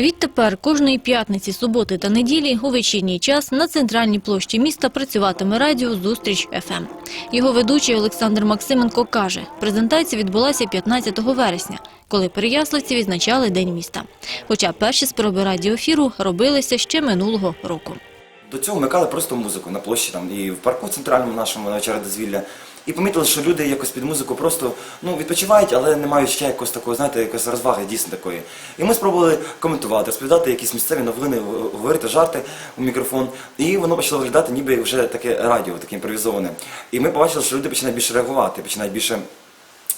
Відтепер кожної п'ятниці, суботи та неділі у вечірній час на центральній площі міста працюватиме радіо «Зустріч ФМ». Його ведучий Олександр Максименко каже, презентація відбулася 15 вересня, коли Переяславці відзначали День міста. Хоча перші спроби радіоефіру робилися ще минулого року. До цього вмикали просто музику на площі там і в парку центральному нашому на вечері дозвілля. І помітили, що люди якось під музику просто ну, відпочивають, але не мають ще якось такої, знаєте, якось розваги дійсно такої. І ми спробували коментувати, розповідати якісь місцеві новини, говорити жарти у мікрофон. І воно почало виглядати ніби вже таке радіо, таке імпровізоване. І ми побачили, що люди починають більше реагувати, починають більше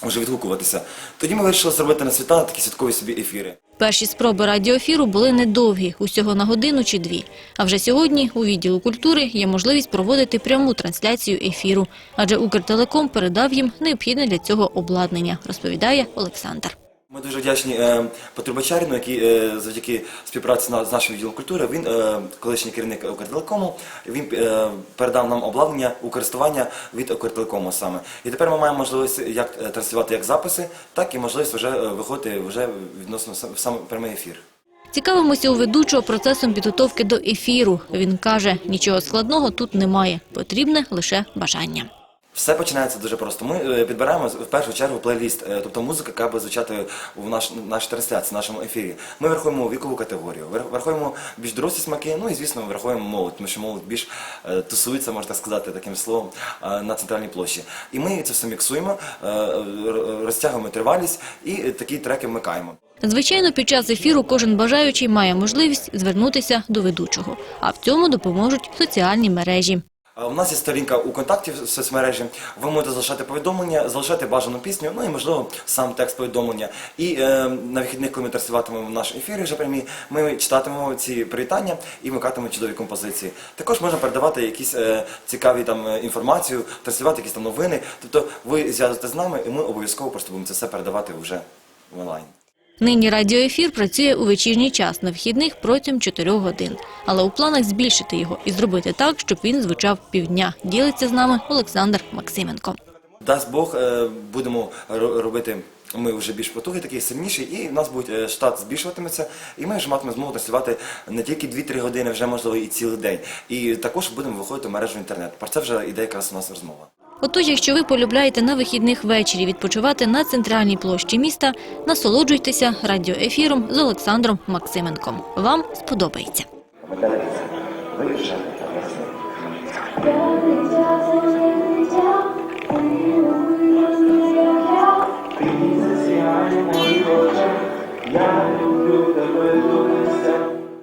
вже відгукуватися. Тоді ми вирішили зробити на свята такі святкові собі ефіри. Перші спроби радіоефіру були недовгі, усього на годину чи дві. А вже сьогодні у відділу культури є можливість проводити пряму трансляцію ефіру, адже Укртелеком передав їм необхідне для цього обладнання, розповідає Олександр. Ми дуже вдячні е, Петру Бачаріну, який е, завдяки співпраці на- з нашим відділом культури, він, е, колишній керівник Укртелекому, він передав нам обладнання у користування від Укртелекому саме. І тепер ми маємо можливість як транслювати як записи, так і можливість вже виходити вже відносно сам- в саме прямий ефір. Цікавимося у ведучого процесом підготовки до ефіру. Він каже, нічого складного тут немає, потрібне лише бажання. Все починається дуже просто. Ми е, підбираємо в першу чергу плейліст, е, тобто музика, яка буде звучати в наш, нашій трансляції, в нашому ефірі. Ми врахуємо вікову категорію, врахуємо більш дорослі смаки, ну і звісно, врахуємо молодь, тому що молодь більш е, тусується, можна так сказати, таким словом, на центральній площі. І ми це все міксуємо, розтягуємо тривалість і такі треки вмикаємо. Звичайно, під час ефіру кожен бажаючий має можливість звернутися до ведучого, а в цьому допоможуть соціальні мережі. У нас є сторінка у контакті в соцмережі. Ви можете залишати повідомлення, залишати бажану пісню, ну і можливо сам текст повідомлення. І е, на вихідних, коли ми транслюватимемо наш ефір вже прямі, ми читатимемо ці привітання і вмикатимемо чудові композиції. Також можна передавати якісь е, цікаві там е, інформацію, транслювати якісь там новини. Тобто ви зв'язуєте з нами, і ми обов'язково просто будемо це все передавати вже в онлайн. Нині радіоефір працює у вечірній час на вхідних протягом 4 годин. Але у планах збільшити його і зробити так, щоб він звучав півдня. Ділиться з нами Олександр Максименко. Дасть Бог, е, будемо ро- робити. Ми вже більш потуги, такі сильніші, і в нас буде штат збільшуватиметься, і ми вже матимемо змогу транслювати не тільки 2-3 години, вже можливо і цілий день. І також будемо виходити в мережу інтернет. Про це вже іде якраз у нас розмова. Отож, якщо ви полюбляєте на вихідних ввечері відпочивати на центральній площі міста, насолоджуйтеся радіоефіром з Олександром Максименком. Вам сподобається. Ви